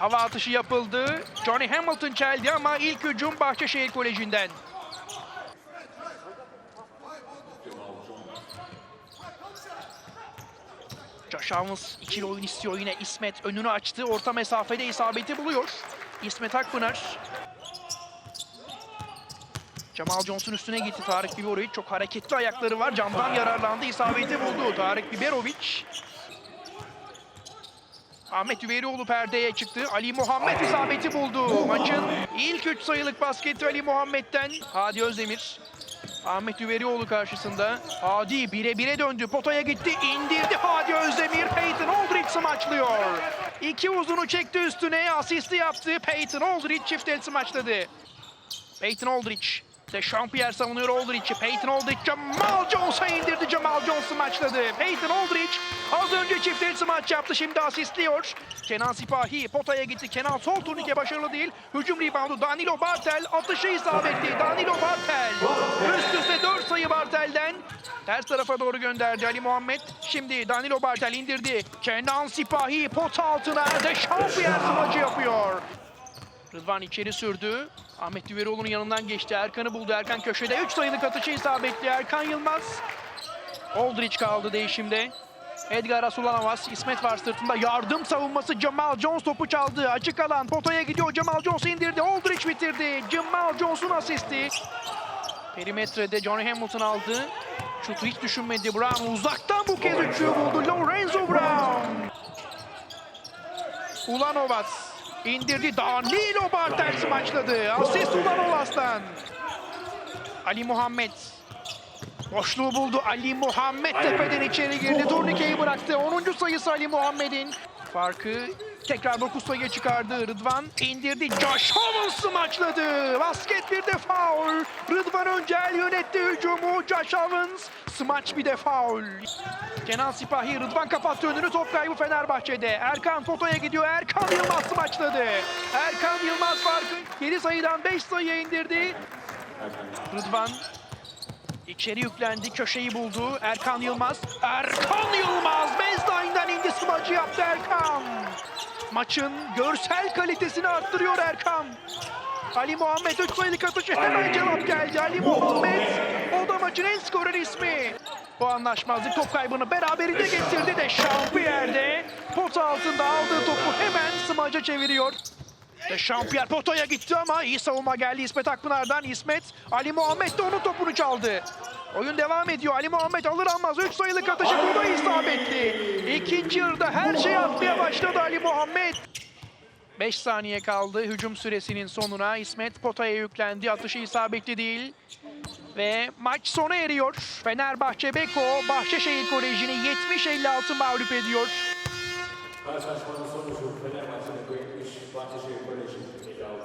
Hava atışı yapıldı. Johnny Hamilton çeldi ama ilk hücum Bahçeşehir Koleji'nden. Josh Owens ikili oyun istiyor yine. İsmet önünü açtı. Orta mesafede isabeti buluyor. İsmet Akpınar. Cemal Johnson üstüne gitti Tarık Biberovic. Çok hareketli ayakları var. Camdan yararlandı. isabeti buldu Tarık Biberovic. Ahmet Üverioğlu perdeye çıktı. Ali Muhammed isabeti buldu. Maçın ilk 3 sayılık basketi Ali Muhammed'den. Hadi Özdemir. Ahmet Üverioğlu karşısında. Hadi bire bire döndü. Potaya gitti. indirdi Hadi Özdemir. Peyton Aldridge smaçlıyor. İki uzunu çekti üstüne. Asisti yaptı. Peyton Aldridge çift el smaçladı. Peyton Aldridge. De Champier savunuyor Aldridge'i. Peyton Aldridge Jamal Jones'a indirdi. Jamal Jones maçladı. Peyton Aldridge az önce çift el maç yaptı. Şimdi asistliyor. Kenan Sipahi potaya gitti. Kenan sol turnike başarılı değil. Hücum reboundu Danilo Bartel. Atışı isabetli. Danilo Bartel. Üst üste 4 sayı Bartel'den. Ters tarafa doğru gönderdi Ali Muhammed. Şimdi Danilo Bartel indirdi. Kenan Sipahi pot altına. De Champier smacı yapıyor. Rıdvan içeri sürdü. Ahmet Düveroğlu'nun yanından geçti. Erkan'ı buldu. Erkan köşede 3 sayılık atışı isabetli. Erkan Yılmaz. Aldridge kaldı değişimde. Edgar Asulanavas, İsmet var sırtında. Yardım savunması Jamal Jones topu çaldı. Açık alan potaya gidiyor. Jamal Jones indirdi. Aldridge bitirdi. Jamal Jones'un asisti. Perimetrede Johnny Hamilton aldı. Şutu hiç düşünmedi. Brown uzaktan bu kez üçlüyü buldu. Lorenzo Brown. Ulanovas indirdi. Danilo Bartels maçladı. Asist Ulanovas'tan. Ali Muhammed. Boşluğu buldu. Ali Muhammed tepeden içeri girdi. Turnikeyi bıraktı. 10. sayısı Ali Muhammed'in. Farkı tekrar 9 sayıya çıkardı. Rıdvan indirdi. Josh Owens maçladı. Basket bir de foul. Rıdvan Öncel yönetti hücumu. Josh Owens smaç bir de foul. Kenan Sipahi Rıdvan kapattı önünü top kaybı Fenerbahçe'de. Erkan fotoya gidiyor. Erkan Yılmaz maçladı. Erkan Yılmaz farkı 7 sayıdan 5 sayıya indirdi. Rıdvan içeri yüklendi. Köşeyi buldu. Erkan Yılmaz. Erkan Yılmaz baseline'den indi smacı yaptı Erkan. Maçın görsel kalitesini arttırıyor Erkan. Ali Muhammed 3 sayılık atışı hemen cevap geldi. Ali Muhammed o da maçın en skorer ismi. Bu anlaşmazlık top kaybını beraberinde getirdi de Şampiyer'de pot altında aldığı topu hemen smaca çeviriyor. De Şampiyer potaya gitti ama iyi savunma geldi İsmet Akpınar'dan. İsmet, Ali Muhammed de onun topunu çaldı. Oyun devam ediyor. Ali Muhammed alır almaz 3 sayılık atışı bu isabetli. İkinci yarıda her şey atmaya başladı Ali Muhammed. 5 saniye kaldı hücum süresinin sonuna. İsmet potaya yüklendi. Atışı isabetli değil. Ve maç sona eriyor. Fenerbahçe Beko Bahçeşehir Koleji'ni 70-56 mağlup ediyor. Karşılaşmanın sonucu Fenerbahçe'de 70, Bahçeşehir Koleji